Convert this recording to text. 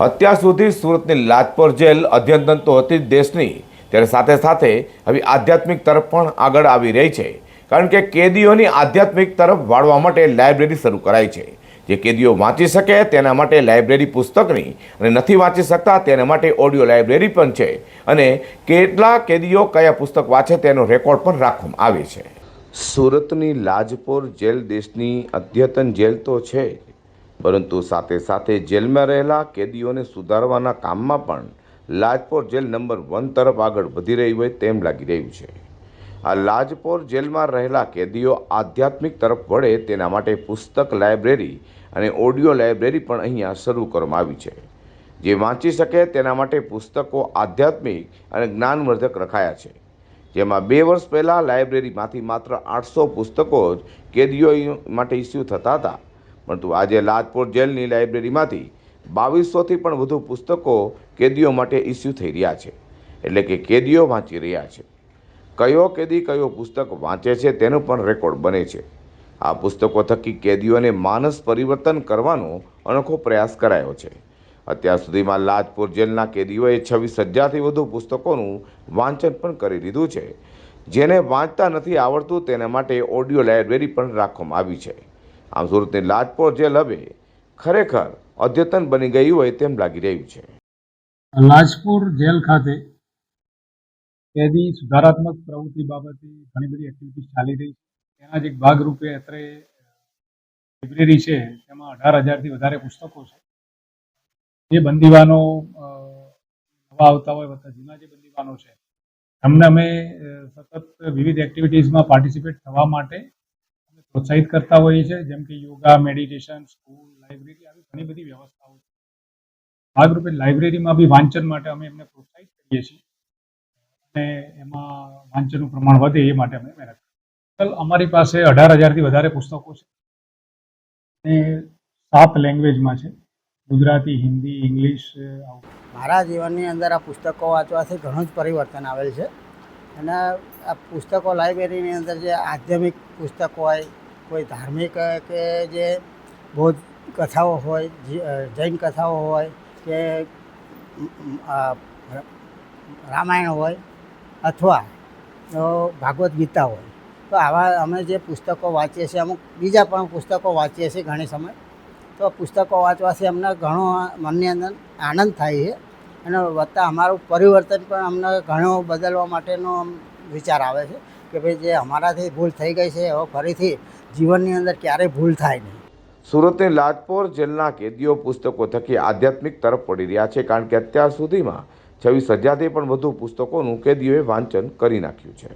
અત્યાર સુધી સુરતની લાજપોર જેલ અધ્યતન તો હતી જ દેશની. ત્યારે સાથે સાથે હવે આધ્યાત્મિક તરફ પણ આગળ આવી રહી છે. કારણ કે કેદીઓની આધ્યાત્મિક તરફ વાળવા માટે લાઇબ્રેરી શરૂ કરાઈ છે. જે કેદીઓ વાંચી શકે તેના માટે લાઇબ્રેરી પુસ્તકની અને નથી વાંચી શકતા તેના માટે ઓડિયો લાઇબ્રેરી પણ છે. અને કેટલા કેદીઓ કયા પુસ્તક વાંચે તેનો રેકોર્ડ પણ રાખવામાં આવે છે. સુરતની લાજપોર જેલ દેશની અદ્યતન જેલ તો છે. પરંતુ સાથે સાથે જેલમાં રહેલા કેદીઓને સુધારવાના કામમાં પણ લાજપોર જેલ નંબર વન તરફ આગળ વધી રહી હોય તેમ લાગી રહ્યું છે. આ લાજપોર જેલમાં રહેલા કેદીઓ આધ્યાત્મિક તરફ વળે તેના માટે પુસ્તક લાઇબ્રેરી અને ઓડિયો લાઇબ્રેરી પણ અહીંયા શરૂ કરવામાં આવી છે. જે વાંચી શકે તેના માટે પુસ્તકો આધ્યાત્મિક અને જ્ઞાનવર્ધક રખાયા છે. જેમાં બે વર્ષ પહેલાં લાઇબ્રેરીમાંથી માત્ર આઠસો પુસ્તકો જ કેદીઓ માટે ઇસ્યુ થતા હતા. પરંતુ આજે લાજપોર જેલની લાઇબ્રેરીમાંથી બાવીસોથી પણ વધુ પુસ્તકો કેદીઓ માટે ઇસ્યુ થઈ રહ્યા છે, એટલે કે કેદીઓ વાંચી રહ્યા છે. કયો કેદી કયો પુસ્તક વાંચે છે તેનો પણ રેકોર્ડ બને છે. આ પુસ્તકો થકી કેદીઓને માનસ પરિવર્તન કરવાનો અનોખો પ્રયાસ કરાયો છે. અત્યાર સુધીમાં લાજપુર જેલના કેદીઓએ છવ્વીસ હજારથી વધુ પુસ્તકોનું વાંચન પણ કરી લીધું છે. જેને વાંચતા નથી આવડતું તેના માટે ઓડિયો લાઇબ્રેરી પણ રાખવામાં આવી છે. આમ સુરતની લાજપોર જેલ હવે ખરેખર અદ્યતન બની ગયું હોય તેમ લાગી રહ્યું છે. લાજપુર જેલ ખાતે કેદી સુધારાત્મક પ્રવૃત્તિ બાબતે ઘણી બધી એક્ટિવિટીઝ ચાલી રહી છે. તેના જ એક ભાગરૂપે અત્રે લાઇબ્રેરી છે, તેમાં અઢાર હજારથી વધારે પુસ્તકો છે. જે બંદીવાનો નવા આવતા હોય વત્તા જૂના જે બંદીવાનો છે અમને અમે સતત વિવિધ એક્ટિવિટીઝમાં પાર્ટિસિપેટ થવા માટે પ્રોત્સાહિત કરતા હોઈએ છીએ, જેમ કે યોગા મેડિટેશન સ્કૂલ લાઇબ્રેરી આવી ઘણી બધી વ્યવસ્થાઓ છે. ભાગરૂપે લાઇબ્રેરીમાં બી વાંચન માટે અમે એમને પ્રોત્સાહિત કરીએ છીએ. અને એમાં વાંચનનું પ્રમાણ વધે એ માટે અમે મહેનત ટોટલ અમારી પાસે અઢાર હજારથી વધારે પુસ્તકો છે. અને સાત લેંગ્વેજમાં છે. ગુજરાતી, હિન્દી, ઇંગ્લિશ મારા જીવનની અંદર આ પુસ્તકો વાંચવાથી ઘણું જ પરિવર્તન આવેલ છે. અને આ પુસ્તકો લાઇબ્રેરીની અંદર જે આધ્યાત્મિક પુસ્તકો હોય કોઈ ધાર્મિક કે જે બૌદ્ધ કથાઓ હોય જૈન કથાઓ હોય, કે રામાયણ હોય અથવા ભાગવત ગીતા હોય. તો આવા અમે જે પુસ્તકો વાંચીએ છીએ, અમુક બીજા પણ પુસ્તકો વાંચીએ છીએ ઘણી સમય. તો પુસ્તકો વાંચવાથી અમને ઘણો મનની અંદર આનંદ થાય છે અને વત્તા અમારું પરિવર્તન પણ અમને ઘણો બદલવા માટેનો વિચાર આવે છે કે ભાઈ જે અમારાથી ભૂલ થઈ ગઈ છે, હવે ફરીથી જીવનની અંદર ક્યારેય ભૂલ થાય નહીં. સુરતની લાજપોર જેલના કેદીઓ પુસ્તકો થકી આધ્યાત્મિક તરફ પડી રહ્યા છે કારણ કે અત્યાર સુધીમાં છવ્વીસ હજારથી પણ વધુ પુસ્તકોનું કેદીઓએ વાંચન કરી નાખ્યું છે.